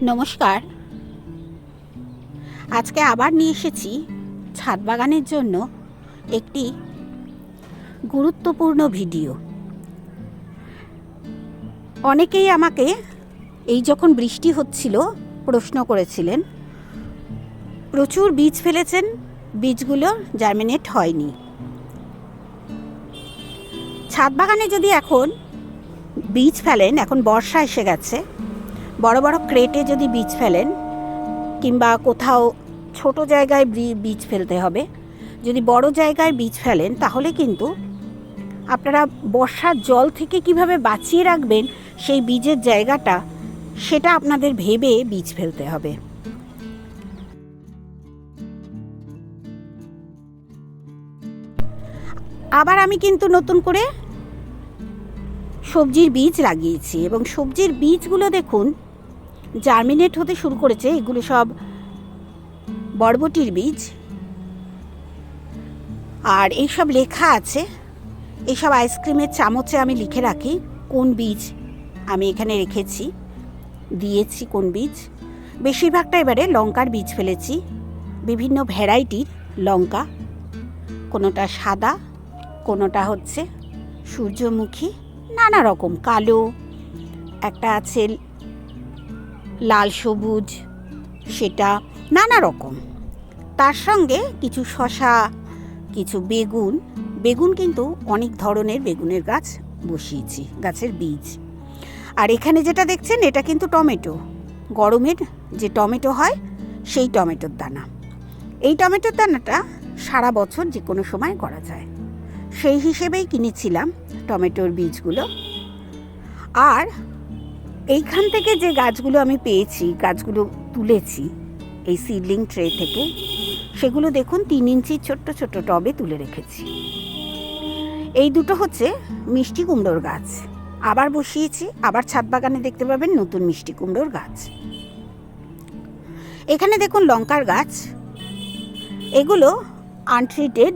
নমস্কার। আজকে আবার নিয়ে এসেছি ছাদ বাগানের জন্য একটি গুরুত্বপূর্ণ ভিডিও। অনেকেই আমাকে এই যখন বৃষ্টি হচ্ছিল প্রশ্ন করেছিলেন, প্রচুর বীজ ফেলেছেন, বীজগুলো জার্মিনেট হয়নি। ছাদ বাগানে যদি এখন বীজ ফেলেন, এখন বর্ষা এসে গেছে বড় বড় ক্রেটে যদি বীজ ফেলেন, কিংবা কোথাও ছোট জায়গায় বীজ ফেলতে হবে, যদি বড় জায়গায় বীজ ফেলেন, তাহলে কিন্তু আপনারা বর্ষার জল থেকে কীভাবে বাঁচিয়ে রাখবেন সেই বীজের জায়গাটা, সেটা আপনাদের ভেবে বীজ ফেলতে হবে। আবার আমি কিন্তু নতুন করে সবজির বীজ লাগিয়েছি, এবং সবজির বীজগুলো দেখুন জার্মিনেট হতে শুরু করেছে এগুলো সব বরবটির বীজ। আর এইসব লেখা আছে, এইসব আইসক্রিমের চামচে আমি লিখে রাখি কোন বীজ আমি এখানে রেখেছি, দিয়েছি কোন বীজ। বেশিরভাগটা এবারে লঙ্কার বীজ ফেলেছি, বিভিন্ন ভ্যারাইটির লঙ্কা, কোনোটা সাদা, কোনোটা হচ্ছে সূর্যমুখী, নানা রকম, কালো, একটা আছে লাল সবুজ, সেটা নানা রকম। তার সঙ্গে কিছু শশা কিছু বেগুন। বেগুন কিন্তু অনেক ধরনের বেগুনের গাছ বসিয়েছি, গাছের বীজ। আর এখানে যেটা দেখছেন, এটা কিন্তু টমেটো। গরমের যে টমেটো হয়, সেই টমেটোর দানা। এই টমেটোর দানাটা সারা বছর যে কোনো সময় করা যায়। সেই হিসেবেই কিনেছিলাম টমেটোর বীজগুলো। আর এইখান থেকে যে গাছগুলো আমি পেয়েছি, গাছগুলো তুলেছি, এই সিডলিং ট্রে থেকে, সেগুলো দেখুন তিন ইঞ্চি ছোট্ট ছোট্ট টবে তুলে রেখেছি। এই দুটো হচ্ছে মিষ্টি কুমড়োর গাছ। আবার বসিয়েছি, আবার ছাদ বাগানে দেখতে পাবেন নতুন মিষ্টি কুমড়োর গাছ। এখানে দেখুন লঙ্কার গাছ। এগুলো আনট্রিটেড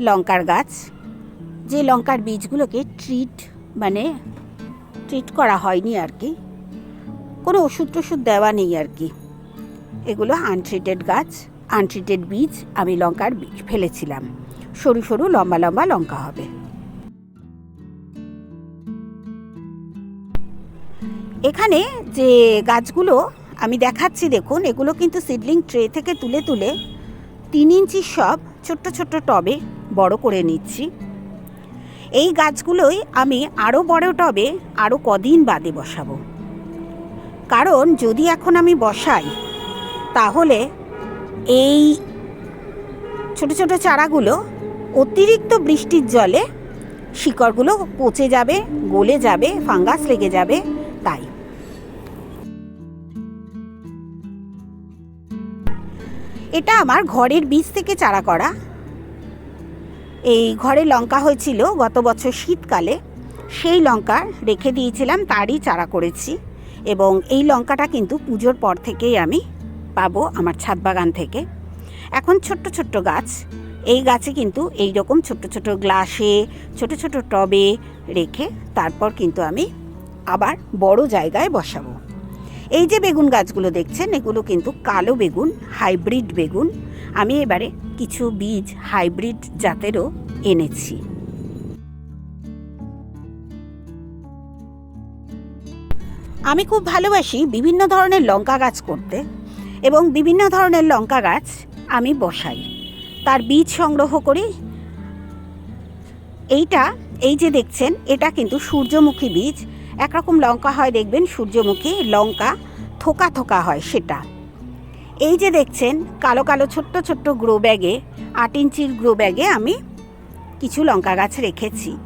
লঙ্কার গাছ। যে লঙ্কার বীজগুলোকে ট্রিট মানে ট্রিট করা হয়নি আর কি। কোনো ওষুধ টষুধ দেওয়া নেই আর কি। এগুলো আনট্রিটেড গাছ আনট্রিটেড বীজ আমি লঙ্কার বীজ ফেলেছিলাম। সরু সরু, লম্বা লম্বা লঙ্কা হবে। এখানে যে গাছগুলো আমি দেখাচ্ছি দেখুন, এগুলো কিন্তু সিডলিং ট্রে থেকে তুলে তুলে তিন ইঞ্চি সব ছোট্ট ছোট্ট টবে বড় করে নিচ্ছি। এই গাছগুলোই আমি আরও বড় টবে আরও কদিন বাদে বসাবো। কারণ যদি এখন আমি বসাই, তাহলে এই ছোট ছোট চারাগুলো অতিরিক্ত বৃষ্টির জলে শিকড়গুলো পচে যাবে, গলে যাবে, ফাঙ্গাস লেগে যাবে, তাই। এটা আমার ঘরের বীজ থেকে চারা করা। এই ঘরে লঙ্কা হয়েছিল গত বছর শীতকালে। সেই লঙ্কা রেখে দিয়েছিলাম, তারই চারা করেছি। এবং এই লঙ্কাটা কিন্তু পুজোর পর থেকেই আমি পাবো আমার ছাদ বাগান থেকে। এখন ছোট্ট ছোট্ট গাছ। এই গাছে কিন্তু এই রকম ছোট্ট ছোট গ্লাসে, ছোট ছোট টবে রেখে তারপর কিন্তু আমি আবার বড় জায়গায় বসাবো। এই যে বেগুন গাছগুলো দেখছেন, এগুলো কিন্তু কালো বেগুন, হাইব্রিড বেগুন। আমি এবারে কিছু বীজ হাইব্রিড জাতেরও এনেছি। আমি খুব ভালোবাসি বিভিন্ন ধরনের লঙ্কা গাছ করতে এবং বিভিন্ন ধরনের লঙ্কা গাছ আমি বসাই। তার বীজ সংগ্রহ করি। এইটা, এই যে দেখছেন, এটা কিন্তু সূর্যমুখী বীজ। একরকম লঙ্কা হয়, দেখবেন সূর্যমুখী লঙ্কা থোকা থোকা হয় সেটা। এই যে দেখছেন, কালো কালো ছোট্ট ছোট্ট গ্রো ব্যাগে আট ইঞ্চির গ্রো ব্যাগে আমি কিছু লঙ্কা গাছ রেখেছি।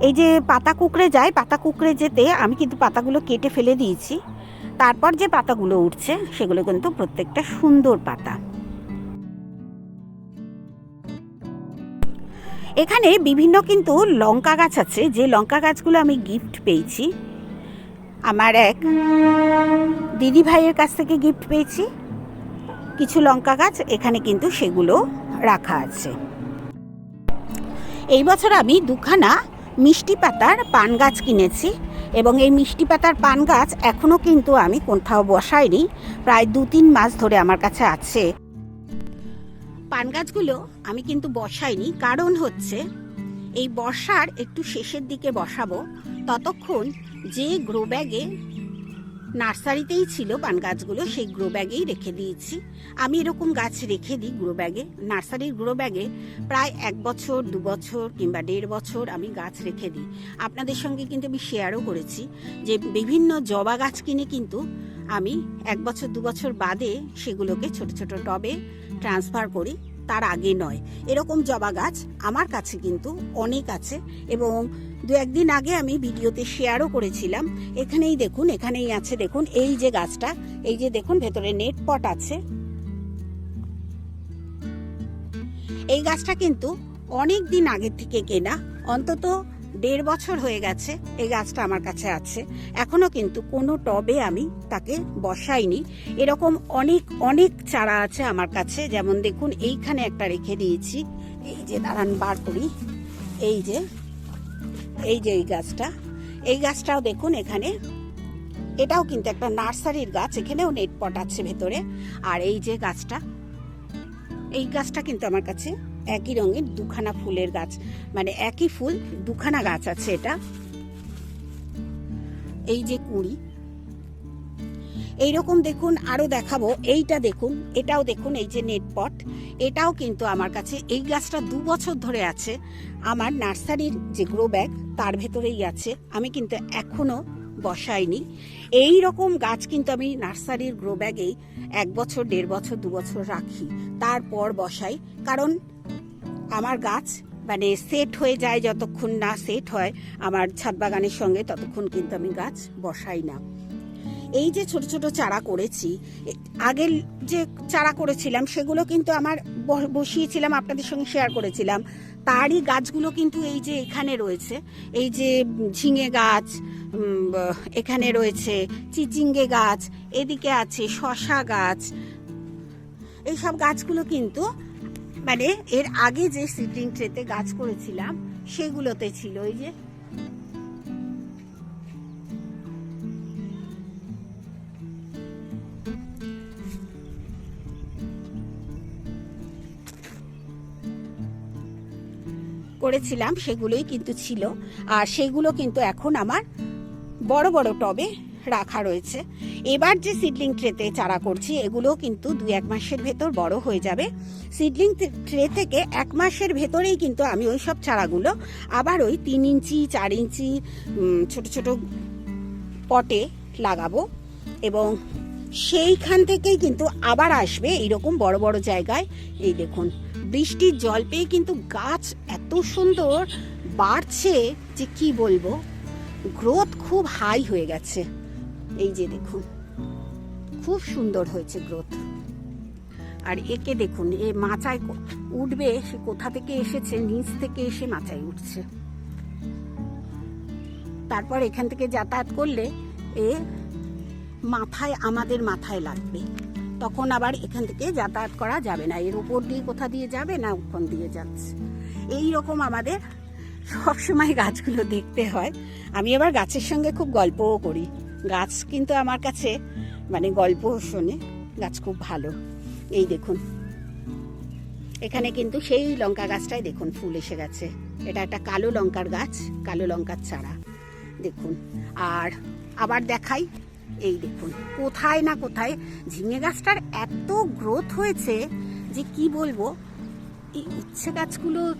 এই যে পাতা কুকড়ে যায়, পাতা কুকড়ে যেতে আমি কিন্তু পাতাগুলো কেটে ফেলে দিয়েছি। তারপর যে পাতাগুলো উঠছে, সেগুলো কিন্তু প্রত্যেকটা সুন্দর পাতা। এখানে বিভিন্ন কিন্তু লঙ্কা গাছ আছে, যে লঙ্কা গাছগুলো আমি গিফট পেয়েছি। আমার এক দিদি ভাইয়ের কাছ থেকে গিফট পেয়েছি। কিছু লঙ্কা গাছ, এখানে কিন্তু সেগুলো রাখা আছে। এই বছর আমি দুখানা মিষ্টি পাতার পান গাছ কিনেছি এবং এই মিষ্টি পাতার পান গাছ এখনও কিন্তু আমি কোথাও বসাইনি, প্রায় দু তিন মাস ধরে আমার কাছে আছে। পান গাছগুলো আমি কিন্তু বসাইনি, কারণ হচ্ছে এই বর্ষার একটু শেষের দিকে বসাবো, ততক্ষণ যে গ্রো ব্যাগে নার্সারিতেই ছিল পান গাছগুলো, সেই গ্রো ব্যাগেই রেখে দিয়েছি। আমি এরকম গাছ রেখে দিই গ্রো ব্যাগে। নার্সারির গ্রো ব্যাগে প্রায় এক বছর, দু বছর কিংবা দেড় বছর আমি গাছ রেখে দিই। আপনাদের সঙ্গে কিন্তু আমি শেয়ারও করেছি যে বিভিন্ন জবা গাছ কিনে কিন্তু আমি এক বছর, দু বছর বাদে সেগুলোকে ছোট ছোট টবে ট্রান্সফার করি। তার আগে নয়। এরকম জবা গাছ আমার কাছে কিন্তু অনেক আছে এবং দু একদিন আগে আমি ভিডিওতে শেয়ারও করেছিলাম। এখানেই দেখুন, এখানেই আছে, দেখুন, এই যে গাছটা, এই যে দেখুন, ভেতরে নেট পট আছে। এই গাছটা কিন্তু অনেক দিন আগের থেকে কেনা, অন্তত দেড় বছর হয়ে গেছে এই গাছটা আমার কাছে আছে। এখনও কিন্তু কোনো টবে আমি তাকে বসাইনি। এরকম অনেক অনেক চারা আছে আমার কাছে, যেমন দেখুন, এইখানে একটা রেখে দিয়েছি। এই যে, দাঁড়ান, বার করি। এই যে এই যে এই গাছটা, এই গাছটাও দেখুন এখানে। এটাও কিন্তু একটা নার্সারির গাছ, এখানেও নেট পট আছে ভেতরে। আর এই যে গাছটা, এই গাছটা কিন্তু আমার কাছে একই রঙের দুখানা ফুলের গাছ মানে একই ফুল, দুখানা গাছ আছে এটা। এই যে কুড়ি এইরকম দেখুন আরও দেখাবো। এইটা দেখুন, এটাও দেখুন, এই যে নেট পট এটাও কিন্তু আমার কাছে, এই গাছটা দু বছর ধরে আছে। আমার নার্সারির যে গ্রো ব্যাগ তার ভেতরেই আছে। আমি কিন্তু এখনও বসাইনি। এই রকম গাছ কিন্তু আমি নার্সারির গ্রো ব্যাগেই এক বছর, দেড় বছর, দু বছর রাখি। তারপর বসাই। কারণ আমার গাছ মানে সেট হয়ে যায় যতক্ষণ না সেট হয়। আমার ছাদ বাগানের সঙ্গে ততক্ষণ কিন্তু আমি গাছ বসাই না। এই যে ছোট ছোট চারা করেছি আগের যে চারা করেছিলাম, সেগুলো কিন্তু আমার বসিয়েছিলাম, আপনাদের সঙ্গে শেয়ার করেছিলাম। তারই গাছগুলো কিন্তু এই যে এখানে রয়েছে, এই যে ঝিঙে গাছ এখানে রয়েছে চিচিঙ্গে গাছ, এদিকে আছে শশা গাছ। এইসব গাছগুলো কিন্তু মানে এর আগে যে সিডলিং ট্রেতে গাছ করেছিলাম, সেগুলোতে ছিল এই যে করেছিলাম, সেগুলোই কিন্তু ছিল। আর সেগুলো কিন্তু এখন আমার বড় বড় টবে রাখা রয়েছে। এবার যে সিডলিং ট্রেতে চারা করছি এগুলো কিন্তু দু এক মাসের ভেতর বড় হয়ে যাবে। সিডলিং ট্রে থেকে এক মাসের ভেতরেই কিন্তু আমি ওই সব চারাগুলো আবার ওই তিন ইঞ্চি, চার ইঞ্চি ছোট ছোট পটে লাগাবো। এবং সেইখান থেকেই কিন্তু আবার আসবে এইরকম বড় বড় জায়গায়। এই দেখুন বৃষ্টির জল পেয়ে কিন্তু গাছ এত সুন্দর বাড়ছে যে কি বলব? গ্রোথ খুব হাই হয়ে গেছে। এই যে দেখুন, খুব সুন্দর হয়েছে গ্রোথ। আর একে দেখুন, এ মাচায় উঠবে, সে কোথা থেকে এসেছে, নিচ থেকে এসে মাচায় উঠছে। তারপর এখান থেকে যাতায়াত করলে এ মাথায়, আমাদের মাথায় লাগবে। তখন আবার এখান থেকে যাতায়াত করা যাবে না। এর উপর দিয়ে কোথা দিয়ে যাবে না ওখান দিয়ে যাচ্ছে। এই রকম আমাদের সবসময় গাছগুলো দেখতে হয়। আমি আবার গাছের সঙ্গে খুব গল্পও করি। গাছ কিন্তু আমার কাছে মানে গল্প শোনে। গাছ খুব ভালো। এই দেখুন। এখানে কিন্তু সেই লঙ্কা গাছটাই দেখুন, ফুল এসে গেছে। এটা একটা কালো লঙ্কার গাছ, কালো লঙ্কার চারা। দেখুন। আর আবার দেখাই এই দেখুন, কোথায় না কোথায় ঝিঙে গাছটার এত গ্রোথ হয়েছে যে কি বলব? এই উচ্ছে গাছগুলো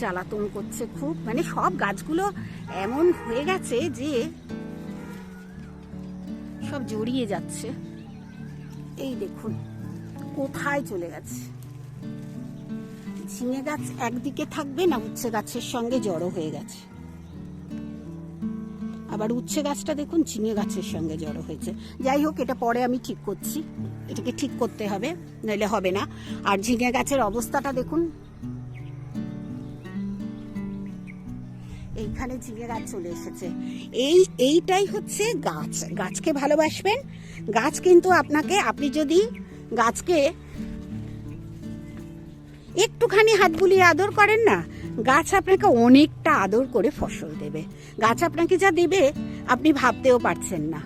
জ্বালাতন করছে খুব মানে সব গাছগুলো এমন হয়ে গেছে যে সব জড়িয়ে যাচ্ছে। এই দেখুন, কোথায় চলে গেছে? ঝিঙে গাছ একদিকে থাকবে না, উচ্ছে গাছের সঙ্গে জড়ো হয়ে গেছে। আবার উচ্ছে গাছটা দেখুন ঝিঙে গাছের সঙ্গে জড়ো হয়েছে। যাই হোক, এটা পরে আমি ঠিক করছি। এটাকে ঠিক করতে হবে, নইলে হবে না। আর ঝিঙে গাছের অবস্থাটা দেখুন। এইখানে ঝিঙে গাছ চলে এসেছে। এই, এইটাই হচ্ছে গাছ। গাছকে ভালোবাসবেন। গাছ কিন্তু আপনাকে, আপনি যদি গাছকে একটুখানি হাত বুলিয়ে আদর করেন না গাছ আপনাকে অনেকটা আদর করে ফসল দেবে। গাছ আপনাকে যা দেবে, আপনি ভাবতেও পারছেন না।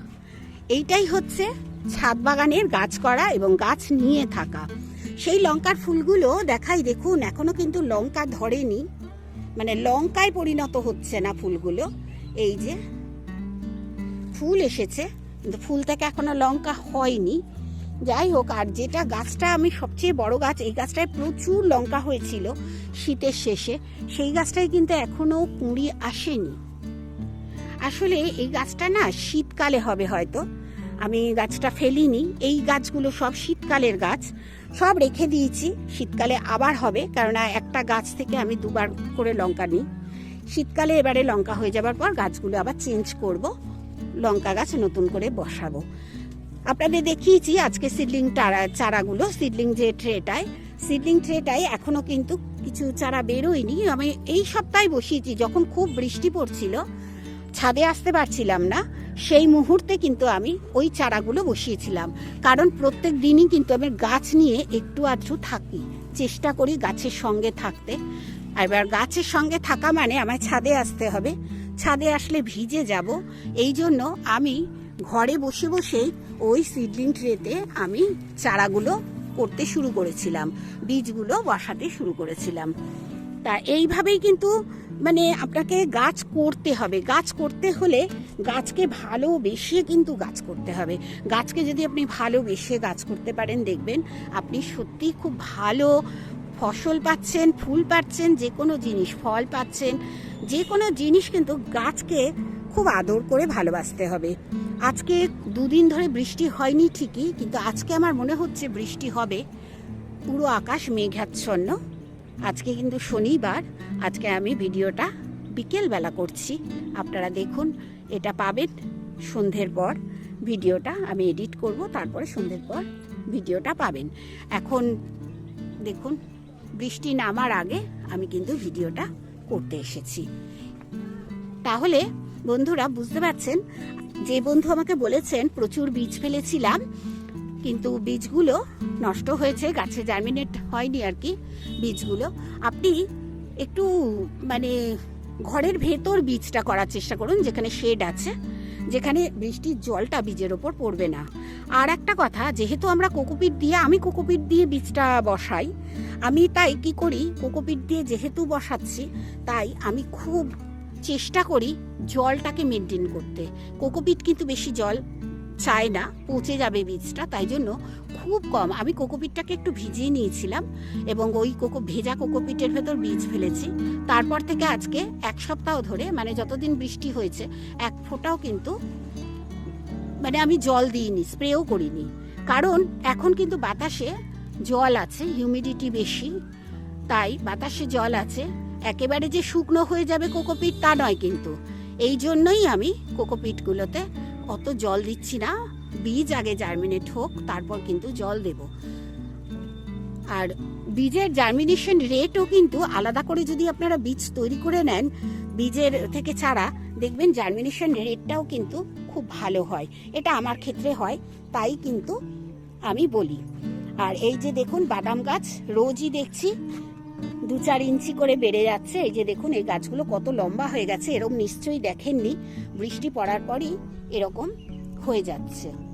এইটাই হচ্ছে ছাদ বাগানের গাছ করা এবং গাছ নিয়ে থাকা। সেই লঙ্কার ফুলগুলো দেখাই, দেখুন, এখনও কিন্তু লঙ্কা ধরেনি। মানে লঙ্কায় পরিণত হচ্ছে না ফুলগুলো। এই যে ফুল এসেছে, কিন্তু ফুল থেকে এখনও লঙ্কা হয়নি। যাই হোক, আর যেটা গাছটা আমি সবচেয়ে বড় গাছ, এই গাছটায় প্রচুর লঙ্কা হয়েছিল শীতের শেষে। সেই গাছটায় কিন্তু এখনও কুঁড়ি আসেনি। আসলে এই গাছটা না শীতকালে হবে হয়তো। আমি গাছটা ফেলিনি। এই গাছগুলো সব শীতকালের গাছ। সব রেখে দিয়েছি। শীতকালে আবার হবে কেননা একটা গাছ থেকে আমি দুবার করে লঙ্কা নিই। শীতকালে এবারে লঙ্কা হয়ে যাবার পর গাছগুলো আবার চেঞ্জ করব। লঙ্কা গাছ নতুন করে বসাবো। আপনাদের দেখিয়েছি আজকে সিডলিং চারা, চারাগুলো, সিডলিং যে ট্রেটায়। সিডলিং ট্রেটায় এখনও কিন্তু কিছু চারা বেরোয়নি। আমি এই সপ্তাহে বসিয়েছি, যখন খুব বৃষ্টি পড়ছিল, ছাদে আসতে পারছিলাম না, সেই মুহূর্তে কিন্তু আমি ওই চারাগুলো বসিয়েছিলাম। কারণ প্রত্যেক দিনই কিন্তু আমি গাছ নিয়ে একটু আধটু থাকি, চেষ্টা করি গাছের সঙ্গে থাকতে। এবার গাছের সঙ্গে থাকা মানে আমায় ছাদে আসতে হবে। ছাদে আসলে ভিজে যাব, এই জন্য আমি ঘরে বসে বসেই ওই সিডলিং ট্রেতে আমি চারাগুলো করতে শুরু করেছিলাম, বীজগুলো বসাতে শুরু করেছিলাম। তা এইভাবেই কিন্তু মানে আপনাকে গাছ করতে হবে। গাছ করতে হলে গাছকে ভালোবেসে কিন্তু গাছ করতে হবে। গাছকে যদি আপনি ভালোবেসে গাছ করতে পারেন, দেখবেন আপনি সত্যি খুব ভালো ফসল পাচ্ছেন, ফুল পাচ্ছেন যে কোনো জিনিস, ফল পাচ্ছেন যে কোনো জিনিস কিন্তু গাছকে খুব আদর করে ভালোবাসতে হবে। আজকে দুদিন ধরে বৃষ্টি হয়নি ঠিকই, কিন্তু আজকে আমার মনে হচ্ছে বৃষ্টি হবে। পুরো আকাশ মেঘাচ্ছন্ন। আজকে কিন্তু শনিবার, আজকে আমি ভিডিওটা বিকেলবেলা করছি। আপনারা দেখুন, এটা পাবেন সন্ধ্যের পর ভিডিওটা, আমি এডিট করব, তারপরে সন্ধ্যের পর ভিডিওটা পাবেন। এখন দেখুন, বৃষ্টি নামার আগে আমি কিন্তু ভিডিওটা করতে এসেছি। তাহলে বন্ধুরা, বুঝতে পারছেন? যে বন্ধু আমাকে বলেছেন, প্রচুর বীজ ফেলেছিলাম, কিন্তু বীজগুলো নষ্ট হয়েছে, গাছে জার্মিনেট হয়নি আর কি বীজগুলো। আপনি একটু মানে ঘরের ভেতর বীজটা করার চেষ্টা করুন, যেখানে শেড আছে, যেখানে বৃষ্টির জলটা বীজের ওপর পড়বে না। আর একটা কথা, যেহেতু আমরা কোকোপিট দিয়ে, আমি কোকোপিট দিয়ে বীজটা বসাই, আমি তাই কি করি, কোকোপিট দিয়ে যেহেতু বসাচ্ছি, তাই আমি খুব চেষ্টা করি জলটাকে মেনটেন করতে। কোকোপিট কিন্তু বেশি জল চায় না, পচে যাবে বীজটা, তাই জন্য খুব কম। আমি কোকোপিটটাকে একটু ভিজিয়ে নিয়েছিলাম এবং ওই কোকো, ভেজা কোকোপিটের ভেতর বীজ ফেলেছি। তারপর থেকে আজকে এক সপ্তাহ ধরে মানে যতদিন বৃষ্টি হয়েছে, এক ফোঁটাও কিন্তু মানে আমি জল দিইনি, স্প্রেও করিনি। কারণ এখন কিন্তু বাতাসে জল আছে হিউমিডিটি বেশি, তাই বাতাসে জল আছে। একেবারে যে শুকনো হয়ে যাবে কোকোপিট তা নয় কিন্তু। এই জন্যই আমি কোকোপিটগুলোতে অত জল দিচ্ছি না। বীজ আগে জার্মিনেট হোক তারপর কিন্তু জল দেব। আর বীজের জার্মিনেশন রেটও কিন্তু আলাদা করে যদি আপনারা বীজ তৈরি করে নেন, বীজের থেকে ছাড়া দেখবেন জার্মিনেশন রেটটাও কিন্তু খুব ভালো হয়। এটা আমার ক্ষেত্রে হয়, তাই কিন্তু আমি বলি। আর এই যে দেখুন বাদাম গাছ, রোজই দেখছি। দু চার ইঞ্চি করে বেড়ে যাচ্ছে। এই যে দেখুন, এই গাছগুলো কত লম্বা হয়ে গেছে, এরকম নিশ্চয়ই দেখেননি। বৃষ্টি পড়ার পরই এরকম হয়ে যাচ্ছে।